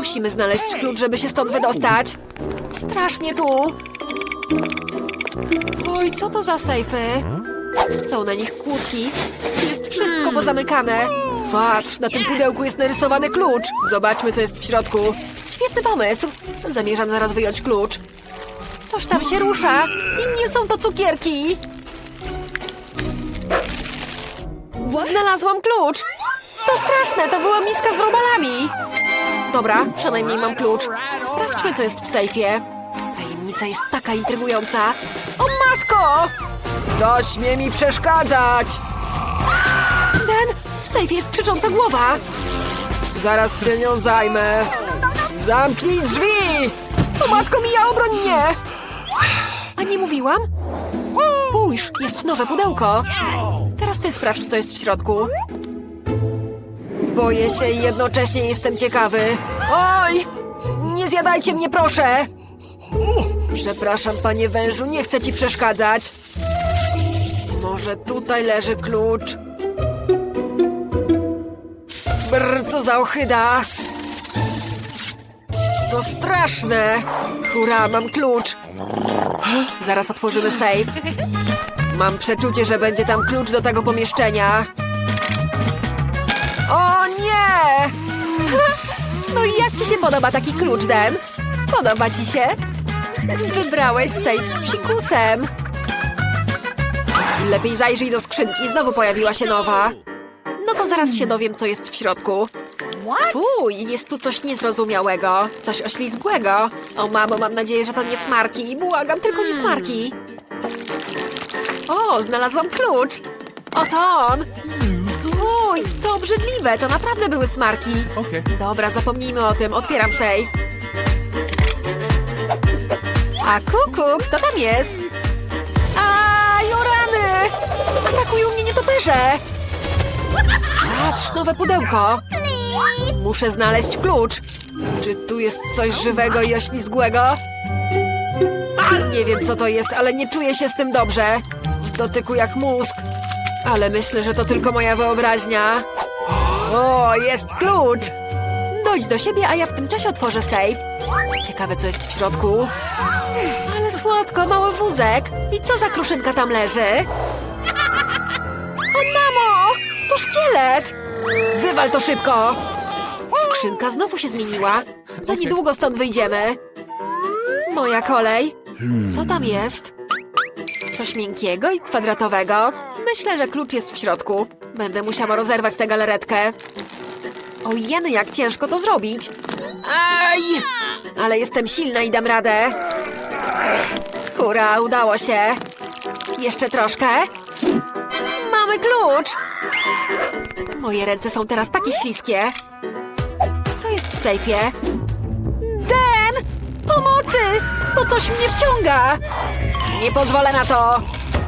Musimy znaleźć klucz, żeby się stąd wydostać. Strasznie tu. Oj, co to za sejfy? Są na nich kłódki. Jest wszystko pozamykane. Patrz, na tym pudełku jest narysowany klucz. Zobaczmy, co jest w środku. Świetny pomysł. Zamierzam zaraz wyjąć klucz. Coś tam się rusza. I nie są to cukierki. Znalazłam klucz. To straszne, to była miska z robalami. Dobra, przynajmniej mam klucz. Sprawdźmy, co jest w sejfie. Tajemnica jest taka intrygująca. O matko! To śmie mi przeszkadzać! Den, w sejfie jest krzycząca głowa. Zaraz się nią zajmę. Zamknij drzwi! O matko mija, obroń mnie! A nie mówiłam? Spójrz, jest nowe pudełko. Teraz ty sprawdź, co jest w środku. Boję się i jednocześnie jestem ciekawy. Oj! Nie zjadajcie mnie, proszę! Przepraszam, panie wężu, nie chcę ci przeszkadzać. Może tutaj leży klucz? Brr, co za ochyda! To straszne! Hurra, mam klucz! Zaraz otworzymy safe. Mam przeczucie, że będzie tam klucz do tego pomieszczenia. No i jak ci się podoba taki klucz, Den? Podoba ci się? Wybrałeś safe z psikusem. Lepiej zajrzyj do skrzynki, znowu pojawiła się nowa. No to zaraz się dowiem, co jest w środku. Fuj, jest tu coś niezrozumiałego, coś oślizgłego. O mamo, mam nadzieję, że to nie smarki. Błagam, tylko nie smarki. O, znalazłam klucz. Oto on. Fuj, to obrzydliwe, to naprawdę były smarki. Okay. Dobra, zapomnijmy o tym, otwieram safe. A kuku, kto tam jest? Aj, o rany! Atakują mnie nietoperze! Patrz, nowe pudełko. Muszę znaleźć klucz. Czy tu jest coś żywego i oślizgłego? Nie wiem, co to jest, ale nie czuję się z tym dobrze. W dotyku jak mózg. Ale myślę, że to tylko moja wyobraźnia. O, jest klucz! Dojdź do siebie, a ja w tym czasie otworzę safe. Ciekawe, co jest w środku. Ale słodko, mały wózek. I co za kruszynka tam leży? O, mamo! To szkielet! Wywal to szybko! Skrzynka znowu się zmieniła. Za niedługo stąd wyjdziemy. Moja kolej. Co tam jest? Coś miękkiego i kwadratowego. Myślę, że klucz jest w środku. Będę musiała rozerwać tę galaretkę. O jeny, jak ciężko to zrobić. Aj! Ale jestem silna i dam radę. Hurra, udało się. Jeszcze troszkę. Mamy klucz! Moje ręce są teraz takie śliskie. Co jest w sejfie? Den! Pomocy! To coś mnie wciąga! Nie pozwolę na to!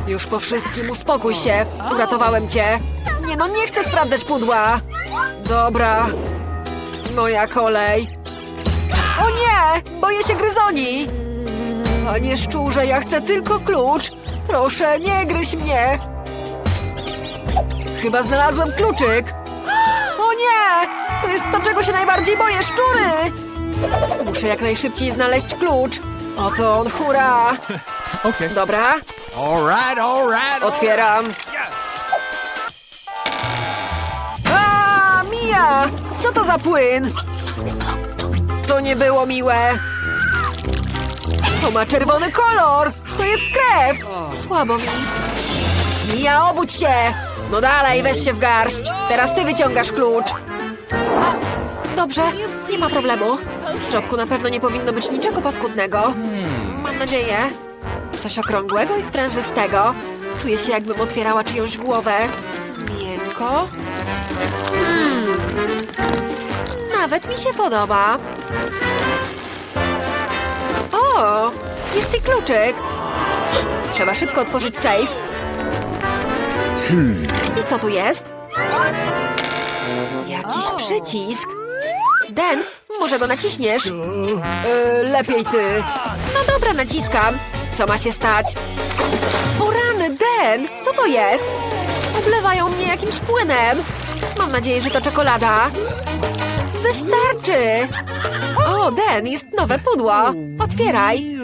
Już po wszystkim uspokój się. Uratowałem cię. Nie no, nie chcę sprawdzać pudła. Dobra. Moja kolej. O nie! Boję się gryzoni! Panie szczurze, ja chcę tylko klucz. Proszę, nie gryź mnie. Chyba znalazłem kluczyk. O nie! To jest to, czego się najbardziej boję, szczury! Muszę jak najszybciej znaleźć klucz. Oto on, hurra! Okay. Dobra, All right, all right. all otwieram. A, Mia! Co to za płyn? To nie było miłe. To ma czerwony kolor. To jest krew. Słabo mi. Mia, obudź się. No dalej, weź się w garść. Teraz ty wyciągasz klucz. Dobrze, nie ma problemu. W środku na pewno nie powinno być niczego paskudnego. Mam nadzieję. Coś okrągłego i sprężystego. Czuję się, jakbym otwierała czyjąś głowę. Miękko. Hmm. Nawet mi się podoba. O, jest i kluczyk. Trzeba szybko otworzyć safe. I co tu jest? Jakiś przycisk. Den, może go naciśniesz? Yy, lepiej ty. No dobra, naciskam. Co ma się stać? O rany, Den! Co to jest? Oblewają mnie jakimś płynem. Mam nadzieję, że to czekolada. wystarczy! O, Den, jest nowe pudło. Otwieraj.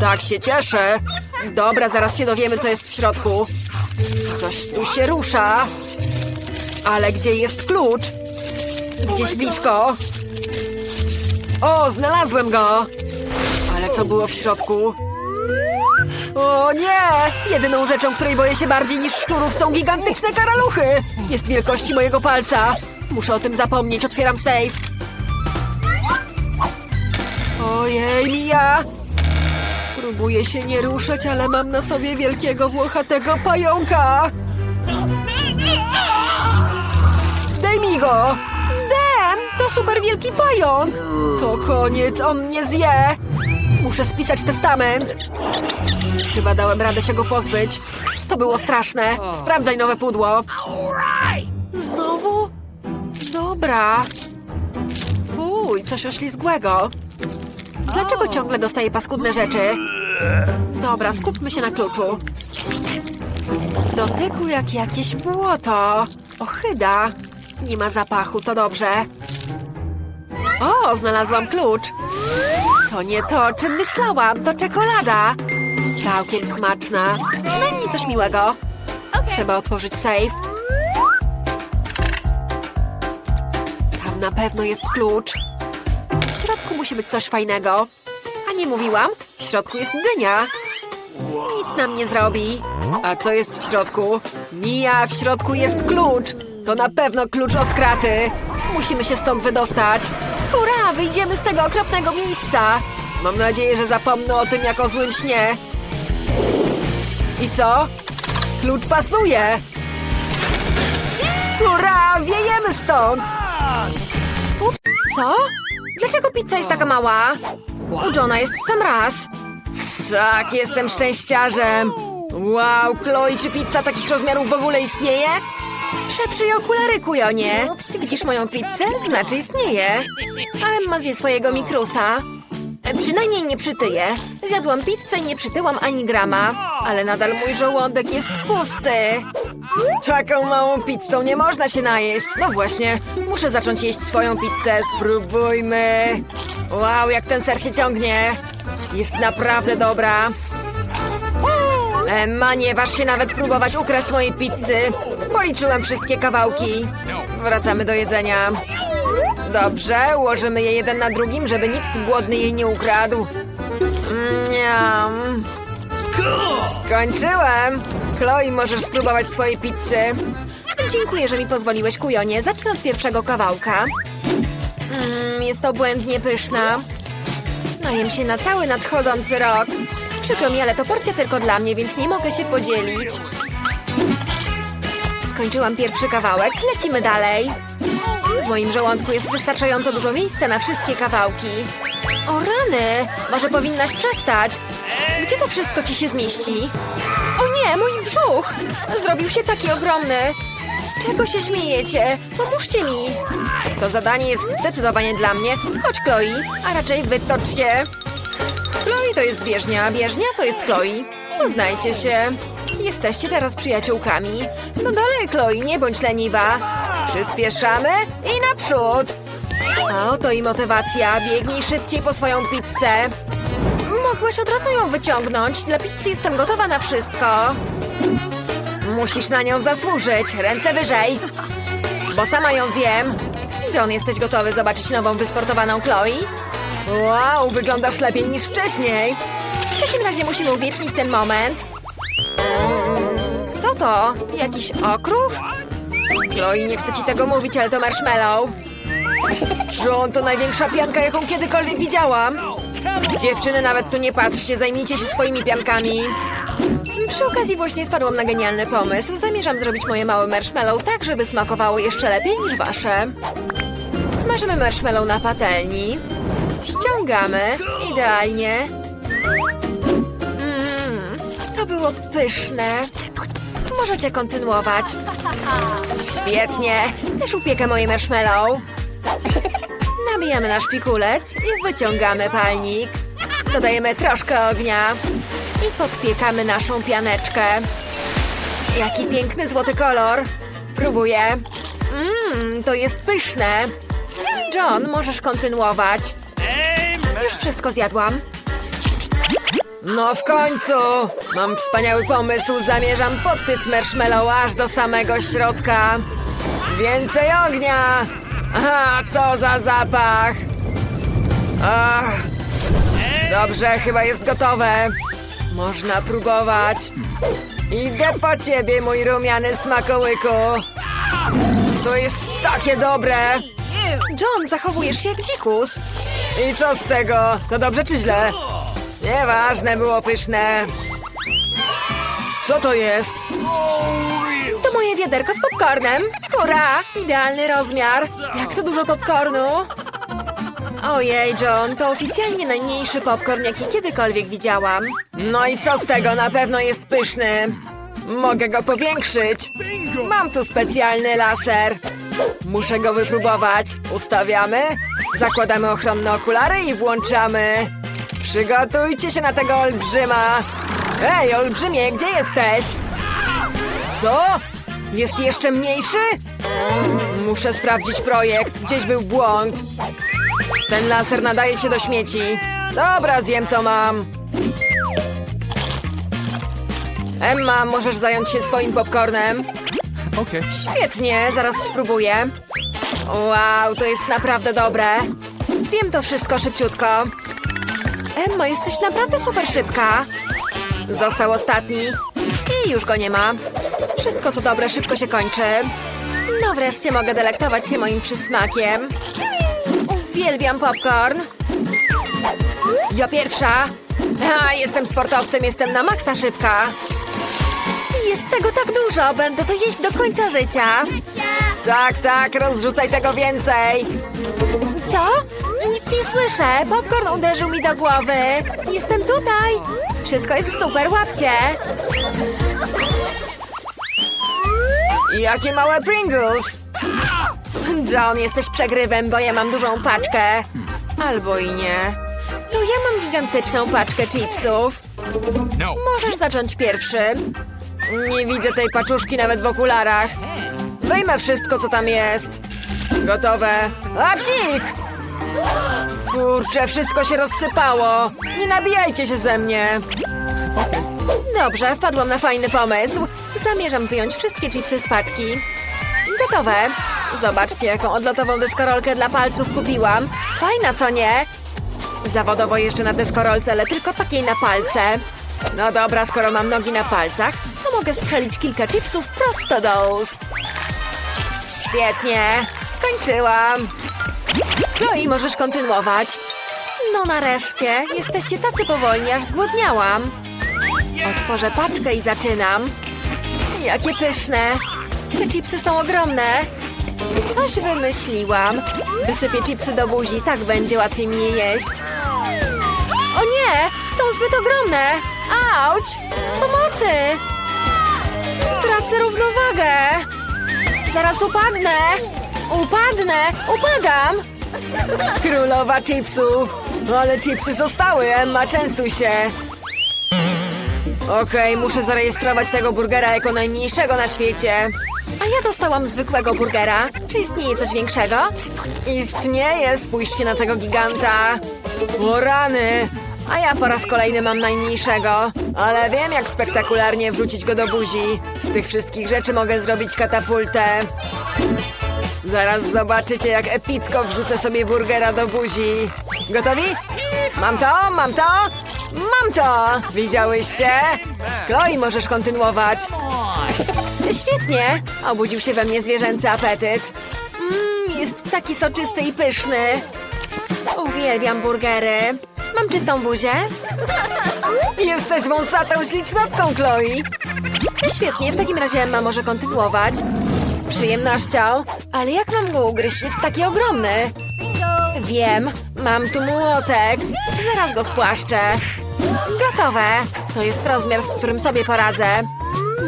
Tak się cieszę. Dobra, zaraz się dowiemy, co jest w środku. Coś tu się rusza. Ale gdzie jest klucz? Gdzieś blisko. O, znalazłem go. Ale co było w środku? O nie! Jedyną rzeczą, której boję się bardziej niż szczurów są gigantyczne karaluchy. Jest wielkości mojego palca. Muszę o tym zapomnieć. Otwieram safe. Ojej, Mija! Próbuję się nie ruszać, ale mam na sobie wielkiego włochatego pająka. Zdejmij go! Dan, to super wielki pająk! To koniec, on mnie zje! Muszę spisać testament. Chyba dałem radę się go pozbyć. To było straszne. Sprawdzaj nowe pudło. Znowu? Dobra. Uj, coś oślizgłego. Dlaczego ciągle dostaję paskudne rzeczy? Dobra, skupmy się na kluczu. Dotyku jak jakieś błoto. Ochyda. Nie ma zapachu, to dobrze. O, znalazłam klucz. To nie to, o czym myślałam. To czekolada. Całkiem smaczna. Przynajmniej coś miłego. Trzeba otworzyć safe. Tam na pewno jest klucz. W środku musi być coś fajnego. A nie mówiłam? W środku jest dynia. Nic nam nie zrobi. A co jest w środku? Mija, w środku jest klucz. To na pewno klucz od kraty. Musimy się stąd wydostać. Hurra, wyjdziemy z tego okropnego miejsca. Mam nadzieję, że zapomnę o tym jak o złym śnie. I co? Klucz pasuje. Hurra, wiejemy stąd. Co? Dlaczego pizza jest taka mała? U Johna jest sam raz. Tak, jestem szczęściarzem. Wow, Chloe, czy pizza takich rozmiarów w ogóle istnieje? Przetrzyj okulary, kujonie. Widzisz moją pizzę? Znaczy istnieje. A Emma zje swojego mikrusa. Przynajmniej nie przytyję. Zjadłam pizzę i nie przytyłam ani grama. Ale nadal mój żołądek jest pusty. Taką małą pizzą nie można się najeść. No właśnie, muszę zacząć jeść swoją pizzę. Spróbujmy. Wow, jak ten ser się ciągnie. Jest naprawdę dobra. Emma, nie waż się nawet próbować ukraść mojej pizzy. Policzyłem wszystkie kawałki. Wracamy do jedzenia. Dobrze, ułożymy je jeden na drugim, żeby nikt głodny jej nie ukradł. Miam. Skończyłem! Chloe, możesz spróbować swojej pizzy. Dziękuję, że mi pozwoliłeś, kujonie. Zacznę od pierwszego kawałka. Mm, jest obłędnie pyszna. Najem się na cały nadchodzący rok. Przykro mi, ale to porcja tylko dla mnie, więc nie mogę się podzielić. Skończyłam pierwszy kawałek, lecimy dalej. W moim żołądku jest wystarczająco dużo miejsca na wszystkie kawałki. O rany! Może powinnaś przestać. Gdzie to wszystko ci się zmieści? O nie, mój brzuch! Zrobił się taki ogromny. Czego się śmiejecie? Pomóżcie mi! To zadanie jest zdecydowanie dla mnie. Chodź, Chloe, a raczej wytocz się. Chloe to jest bieżnia, a bieżnia to jest Chloe. Poznajcie się. Jesteście teraz przyjaciółkami. No dalej, Chloe, nie bądź leniwa. Przyspieszamy i naprzód. A oto i motywacja. Biegnij szybciej po swoją pizzę. Mogłeś od razu ją wyciągnąć. Dla pizzy jestem gotowa na wszystko. Musisz na nią zasłużyć. Ręce wyżej. Bo sama ją zjem. John, jesteś gotowy zobaczyć nową wysportowaną Chloe? Wow, wyglądasz lepiej niż wcześniej. W takim razie musimy uwiecznić ten moment. Co to? Jakiś okruch? Chloe, nie chcę ci tego mówić, ale to marshmallow. John, to największa pianka, jaką kiedykolwiek widziałam. Dziewczyny, nawet tu nie patrzcie, zajmijcie się swoimi piankami. Przy okazji właśnie wpadłam na genialny pomysł. Zamierzam zrobić moje małe marshmallow tak, żeby smakowało jeszcze lepiej niż wasze. Smażymy marshmallow na patelni. Ściągamy. Idealnie. Mmm, to było pyszne. Możecie kontynuować. Świetnie. Też upiekę moje marshmallow. Nabijamy nasz pikulec i wyciągamy palnik. Dodajemy troszkę ognia i podpiekamy naszą pianeczkę. Jaki piękny złoty kolor. Próbuję. Mmm, to jest pyszne. John, możesz kontynuować. Już wszystko zjadłam. No w końcu! Mam wspaniały pomysł. Zamierzam podpiec marshmallow aż do samego środka. Więcej ognia! Aha, co za zapach! Ach, dobrze, chyba jest gotowe. Można próbować. Idę po ciebie, mój rumiany smakołyku. To jest takie dobre. John, zachowujesz się jak dzikus. I co z tego? To dobrze czy źle? Nieważne, było pyszne. Co to jest? To moje wiaderko z popcornem. Hurra! Idealny rozmiar. Jak to dużo popcornu. Ojej, John, to oficjalnie najmniejszy popcorn, jaki kiedykolwiek widziałam. No i co z tego? Na pewno jest pyszny. Mogę go powiększyć. Mam tu specjalny laser. Muszę go wypróbować. Ustawiamy, zakładamy ochronne okulary i włączamy. Przygotujcie się na tego olbrzyma. Ej, olbrzymie, gdzie jesteś? Co? Jest jeszcze mniejszy? Muszę sprawdzić projekt. Gdzieś był błąd. Ten laser nadaje się do śmieci. Dobra, zjem co mam. Emma, możesz zająć się swoim popcornem? Okay. Świetnie, zaraz spróbuję. Wow, to jest naprawdę dobre. Zjem to wszystko szybciutko. Emma, jesteś naprawdę super szybka. Został ostatni. I już go nie ma. Wszystko co dobre szybko się kończy. No wreszcie mogę delektować się moim przysmakiem. Uwielbiam popcorn. Ja pierwsza. A, jestem sportowcem, jestem na maksa szybka. Jest tego tak dużo, będę to jeść do końca życia. Tak, tak, rozrzucaj tego więcej. Co? Nic nie słyszę. Popcorn uderzył mi do głowy. Jestem tutaj. Wszystko jest super, łapcie. Jakie małe Pringles. John, jesteś przegrywem, bo ja mam dużą paczkę. Albo i nie. To ja mam gigantyczną paczkę chipsów. No. Możesz zacząć pierwszy. Nie widzę tej paczuszki nawet w okularach. Wyjmę wszystko, co tam jest. Gotowe. A psik! Kurczę, wszystko się rozsypało. Nie nabijajcie się ze mnie. Dobrze, wpadłam na fajny pomysł. Zamierzam wyjąć wszystkie chipsy z paczki. Gotowe. Zobaczcie, jaką odlotową deskorolkę dla palców kupiłam. Fajna, co nie? Zawodowo jeszcze na deskorolce, ale tylko takiej na palce. No dobra, skoro mam nogi na palcach, mogę strzelić kilka chipsów prosto do ust. Świetnie, skończyłam. No i możesz kontynuować. No nareszcie, jesteście tacy powolni, aż zgłodniałam. Otworzę paczkę i zaczynam. Jakie pyszne. Te chipsy są ogromne. Coś wymyśliłam. Wysypię chipsy do buzi, tak będzie łatwiej mi je jeść. O nie! Są zbyt ogromne! Auć! Pomocy! Tracę równowagę! Zaraz upadnę! Upadnę! Upadam! Królowa chipsów! Ale chipsy zostały, Emma, częstuj się! Okej, muszę zarejestrować tego burgera jako najmniejszego na świecie. A ja dostałam zwykłego burgera. Czy istnieje coś większego? Istnieje, spójrzcie na tego giganta. O rany! A ja po raz kolejny mam najmniejszego. Ale wiem, jak spektakularnie wrzucić go do buzi. Z tych wszystkich rzeczy mogę zrobić katapultę. Zaraz zobaczycie, jak epicko wrzucę sobie burgera do buzi. Gotowi? Mam to, mam to, mam to! Widziałyście? Chloe, możesz kontynuować. Świetnie! Obudził się we mnie zwierzęcy apetyt. Mmm, jest taki soczysty i pyszny. Uwielbiam burgery. Mam czystą buzię? Jesteś wąsatą ślicznotką, Chloe. Świetnie, w takim razie Emma może kontynuować. Z przyjemnością. Ale jak mam go ugryźć? Jest taki ogromny. Wiem, mam tu młotek. Zaraz go spłaszczę. Gotowe. To jest rozmiar, z którym sobie poradzę.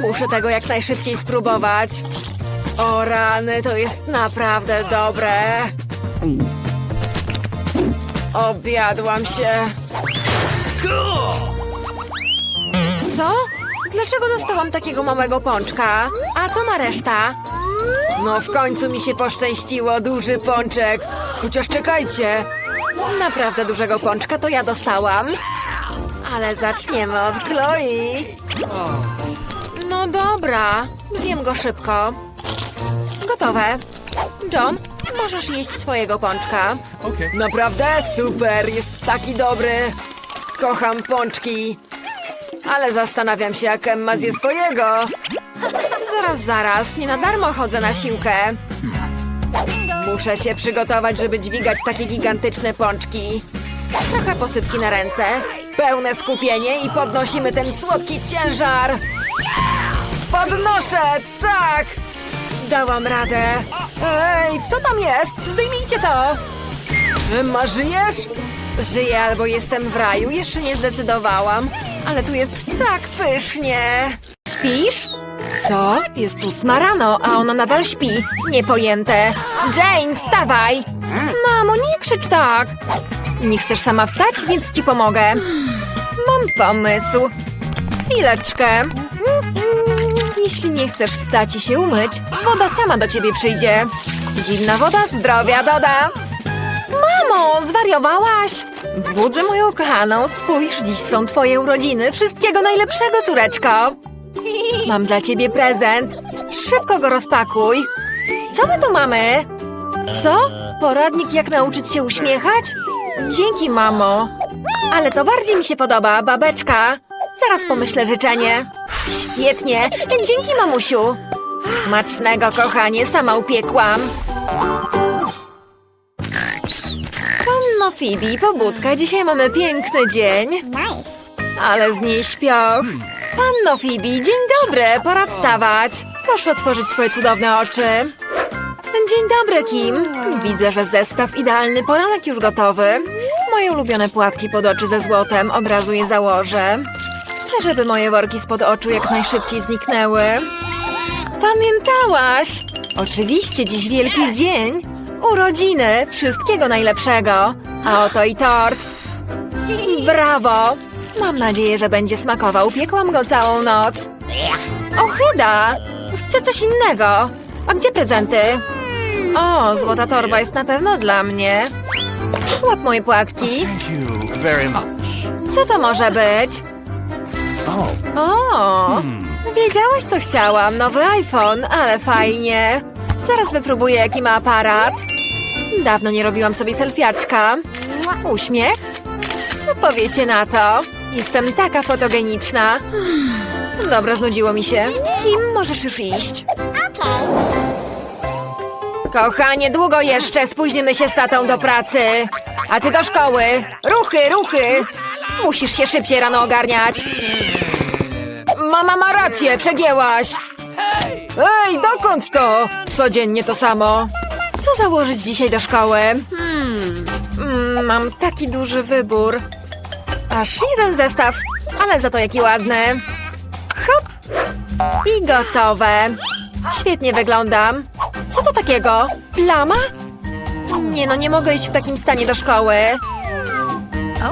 Muszę tego jak najszybciej spróbować. O rany, to jest naprawdę dobre. Obiadłam się. Co? Dlaczego dostałam takiego małego pączka? A co ma reszta? No w końcu mi się poszczęściło, duży pączek. chociaż czekajcie. Naprawdę dużego pączka to ja dostałam. Ale zaczniemy od Chloe. No dobra, zjem go szybko. Gotowe. John, możesz jeść swojego pączka. Okay. Naprawdę super, jest taki dobry. Kocham pączki. Ale zastanawiam się, jak Emma zje swojego. Zaraz, zaraz, nie na darmo chodzę na siłkę. Muszę się przygotować, żeby dźwigać takie gigantyczne pączki. Trochę posypki na ręce. Pełne skupienie i podnosimy ten słodki ciężar. Podnoszę, tak! Dałam radę. Ej, co tam jest? Zdejmijcie to! Emma, żyjesz? Żyję albo jestem w raju, jeszcze nie zdecydowałam. Ale tu jest tak pysznie. Śpisz? Co? Jest ósma rano, a ona nadal śpi. Niepojęte. Jane, wstawaj! Mamo, nie krzycz tak. Nie chcesz sama wstać, więc ci pomogę. Mam pomysł. Chwileczkę. Jeśli nie chcesz wstać i się umyć, woda sama do ciebie przyjdzie. Zimna woda zdrowia doda. Mamo, zwariowałaś? Budzę moją kochaną, spójrz, dziś są twoje urodziny. Wszystkiego najlepszego, córeczko. Mam dla ciebie prezent. Szybko go rozpakuj. Co my tu mamy? Co? Poradnik jak nauczyć się uśmiechać? Dzięki, mamo. Ale to bardziej mi się podoba, babeczka. Zaraz pomyślę życzenie. Świetnie. Dzięki, mamusiu. Smacznego, kochanie, sama upiekłam. Panno Phoebe, pobudka, dzisiaj mamy piękny dzień. Ale z niej śpioch. Panno Phoebe, dzień dobry, pora wstawać. Proszę otworzyć swoje cudowne oczy. Dzień dobry, Kim. Widzę, że zestaw idealny poranek już gotowy. Moje ulubione płatki pod oczy ze złotem, od razu je założę. Chcę, żeby moje worki spod oczu jak najszybciej zniknęły. Pamiętałaś! Oczywiście dziś wielki dzień. Urodziny, wszystkiego najlepszego. A oto i tort. Brawo! Mam nadzieję, że będzie smakował. Piekłam go całą noc. Ochyda! Chcę coś innego. A gdzie prezenty? O, złota torba jest na pewno dla mnie. Łap moje płatki. Co to może być? O, wiedziałaś co chciałam. Nowy iPhone, ale fajnie. Zaraz wypróbuję jaki ma aparat. Dawno nie robiłam sobie selfiaczka. Uśmiech? Co powiecie na to? Jestem taka fotogeniczna. Dobra, znudziło mi się. Kim możesz już iść? Kochanie, długo jeszcze spóźnimy się z tatą do pracy. A ty do szkoły. Ruchy, ruchy. Musisz się szybciej rano ogarniać. Mama ma rację, przegięłaś. Ej, dokąd to? Codziennie to samo. Co założyć dzisiaj do szkoły? Hmm, mm, mam taki duży wybór. Aż jeden zestaw, ale za to jaki ładny. Hop! I gotowe. Świetnie wyglądam. Co to takiego? Plama? Nie no, nie mogę iść w takim stanie do szkoły.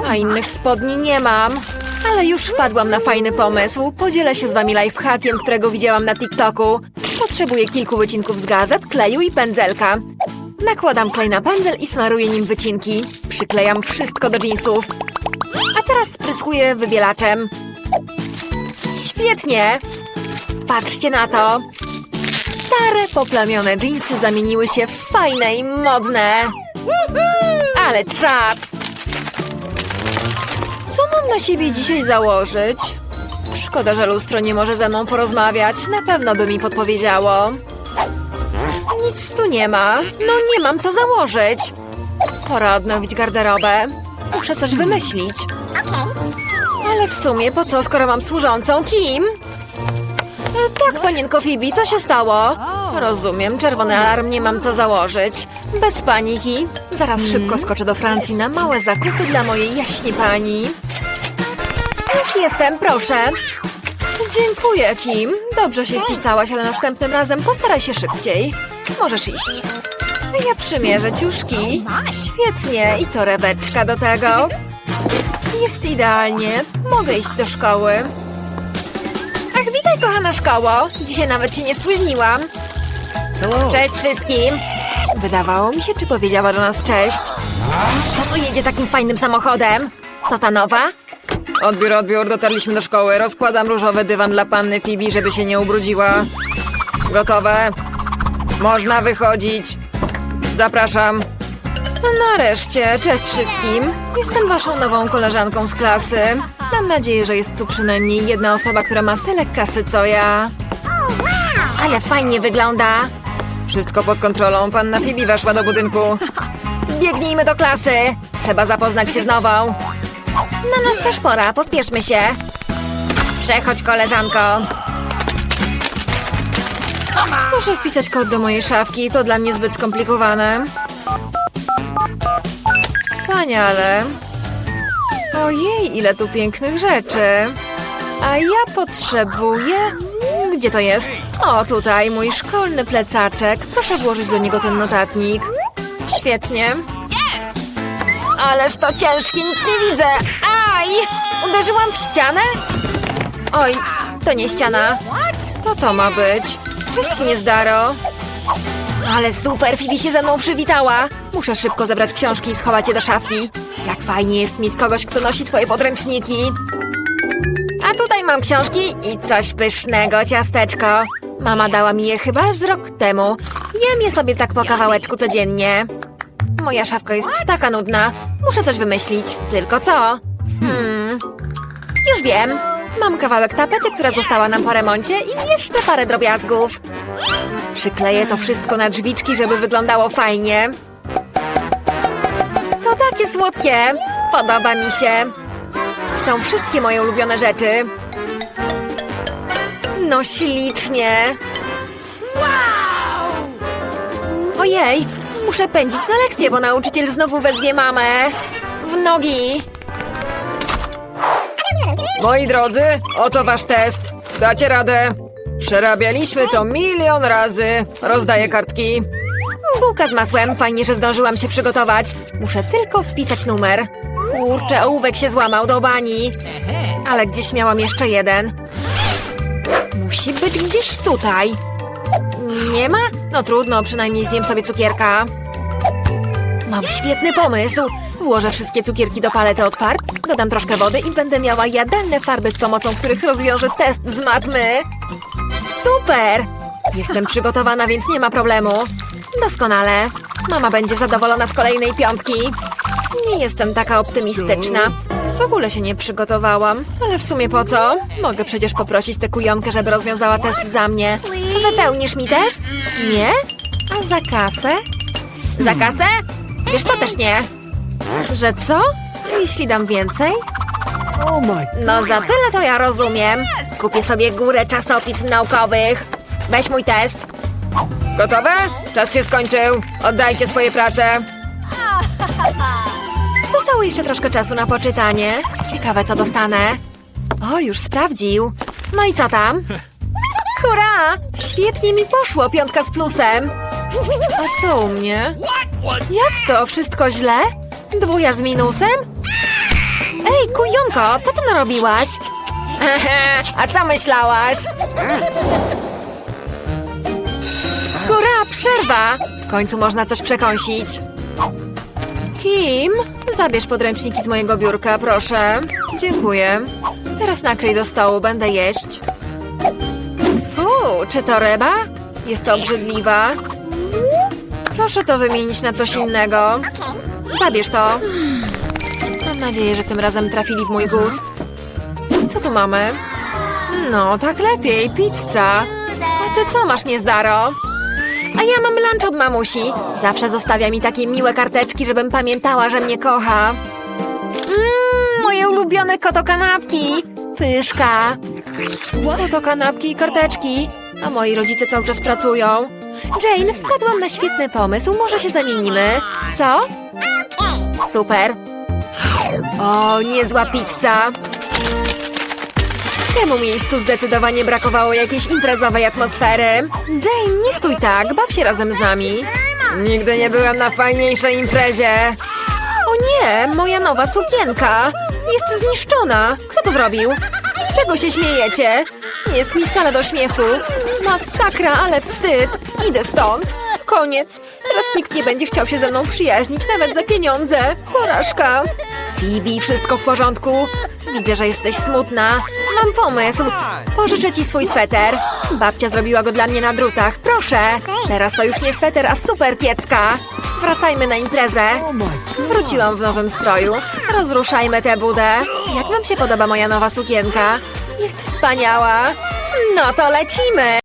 A innych spodni nie mam. Ale już wpadłam na fajny pomysł. Podzielę się z wami lifehackiem, którego widziałam na TikToku. Potrzebuję kilku wycinków z gazet, kleju i pędzelka. Nakładam klej na pędzel i smaruję nim wycinki. Przyklejam wszystko do jeansów. A teraz spryskuję wybielaczem. Świetnie! Patrzcie na to! Stare, poplamione jeansy zamieniły się w fajne i modne. Ale czad! Co mam na siebie dzisiaj założyć? Szkoda, że lustro nie może ze mną porozmawiać. Na pewno by mi podpowiedziało. Nic tu nie ma. No nie mam co założyć. Pora odnowić garderobę. Muszę coś wymyślić. Ale w sumie po co, skoro mam służącą Kim? E, Tak, panienko Phoebe, co się stało? Rozumiem, czerwony alarm, nie mam co założyć. Bez paniki. Zaraz szybko skoczę do Francji na małe zakupy dla mojej jaśnie pani. Już jestem, proszę. Dziękuję, Kim. Dobrze się spisałaś, ale następnym razem postaraj się szybciej. Możesz iść. Ja przymierzę ciuszki. Świetnie. I torebeczka do tego. Jest idealnie. Mogę iść do szkoły. Ach, witaj, kochana szkoło. Dzisiaj nawet się nie spóźniłam. Cześć wszystkim. Wydawało mi się, czy powiedziała do nas cześć. Kto tu jedzie takim fajnym samochodem? To ta nowa? Odbiór, odbiór, dotarliśmy do szkoły. Rozkładam różowy dywan dla panny Phoebe, żeby się nie ubrudziła. Gotowe? Można wychodzić. Zapraszam. No Nareszcie, cześć wszystkim. Jestem waszą nową koleżanką z klasy. Mam nadzieję, że jest tu przynajmniej jedna osoba, która ma tyle kasy co ja. Ale fajnie wygląda. Wszystko pod kontrolą. Panna Phoebe weszła do budynku. Biegnijmy do klasy. Trzeba zapoznać się z nową. Na nas też pora, pospieszmy się. Przechodź, koleżanko. Muszę wpisać kod do mojej szafki, to dla mnie zbyt skomplikowane. Wspaniale. Ojej, ile tu pięknych rzeczy. A ja potrzebuję... Gdzie to jest? O, tutaj, mój szkolny plecaczek. Proszę włożyć do niego ten notatnik. Świetnie. Ależ to ciężkie, nic nie widzę. Aj! Uderzyłam w ścianę? Oj, to nie ściana. To to ma być. Cześć, niezdaro. Ale super, Fibi się ze mną przywitała. Muszę szybko zebrać książki i schować je do szafki. Jak fajnie jest mieć kogoś, kto nosi twoje podręczniki. A tutaj mam książki i coś pysznego, ciasteczko. Mama dała mi je chyba z rok temu. Jem je sobie tak po kawałeczku codziennie. Moja szafka jest taka nudna. Muszę coś wymyślić. Tylko co? Hmm. Już wiem. Mam kawałek tapety, która została nam po remoncie i jeszcze parę drobiazgów. Przykleję to wszystko na drzwiczki, żeby wyglądało fajnie. To takie słodkie. Podoba mi się. Są wszystkie moje ulubione rzeczy. No ślicznie. Ojej, muszę pędzić na lekcję, bo nauczyciel znowu wezwie mamę. W nogi. Moi drodzy, oto wasz test. Dacie radę. Przerabialiśmy to milion razy. Rozdaję kartki. Bułka z masłem. Fajnie, że zdążyłam się przygotować. Muszę tylko wpisać numer. Kurczę, ołówek się złamał do bani. Ale gdzieś miałam jeszcze jeden. Musi być gdzieś tutaj. Nie ma? No trudno, przynajmniej zjem sobie cukierka. Mam świetny pomysł. Włożę wszystkie cukierki do palety od farb, dodam troszkę wody i będę miała jadalne farby, z pomocą których rozwiążę test z matmy. Super! Jestem przygotowana, więc nie ma problemu. Doskonale. Mama będzie zadowolona z kolejnej piątki. Nie jestem taka optymistyczna. W ogóle się nie przygotowałam. Ale w sumie po co? Mogę przecież poprosić tę kujonkę, żeby rozwiązała test za mnie. Wypełnisz mi test? Nie? A za kasę? Za kasę? Wiesz, to też nie. Że co? A Jeśli dam więcej? Oh No za tyle to ja rozumiem. Kupię sobie górę czasopism naukowych. Weź mój test. Gotowe? Czas się skończył. Oddajcie swoje prace. Zostało jeszcze troszkę czasu na poczytanie. Ciekawe, co dostanę. O, już sprawdził. No i co tam? Hurra! Świetnie mi poszło, piątka z plusem. A co u mnie? Jak to? Wszystko źle? Dwuja z minusem? Ej, kujonko, co ty narobiłaś? A co myślałaś? Hurra, przerwa! W końcu można coś przekąsić. Kim? Zabierz podręczniki z mojego biurka, proszę. Dziękuję. Teraz nakryj do stołu, będę jeść. Fu, czy to ryba? Jest obrzydliwa. Proszę to wymienić na coś innego. Zabierz to. Mam nadzieję, że tym razem trafili w mój gust. Co tu mamy? No, tak lepiej, pizza. A ty co masz, niezdaro? A ja mam lunch od mamusi. Zawsze zostawia mi takie miłe karteczki, żebym pamiętała, że mnie kocha. Mmm, moje ulubione kotokanapki. Pyszka. Wow, to kanapki i karteczki. A moi rodzice cały czas pracują. Jane, wpadłam na świetny pomysł. Może się zamienimy. Co? Super. O, niezła pizza. Temu miejscu zdecydowanie brakowało jakiejś imprezowej atmosfery. Jane, nie stój tak, baw się razem z nami. Nigdy nie byłam na fajniejszej imprezie. O nie, moja nowa sukienka. Jest zniszczona. Kto to zrobił? Z czego się śmiejecie? Nie jest mi wcale do śmiechu. Masakra, ale wstyd. Idę stąd. Koniec. Teraz nikt nie będzie chciał się ze mną przyjaźnić, nawet za pieniądze. Porażka. Phoebe, wszystko w porządku? Widzę, że jesteś smutna. Mam pomysł. Pożyczę ci swój sweter. Babcia zrobiła go dla mnie na drutach. Proszę. Teraz to już nie sweter, a super kiecka. Wracajmy na imprezę. Wróciłam w nowym stroju. Rozruszajmy tę budę. Jak wam się podoba moja nowa sukienka? Jest wspaniała. No to lecimy.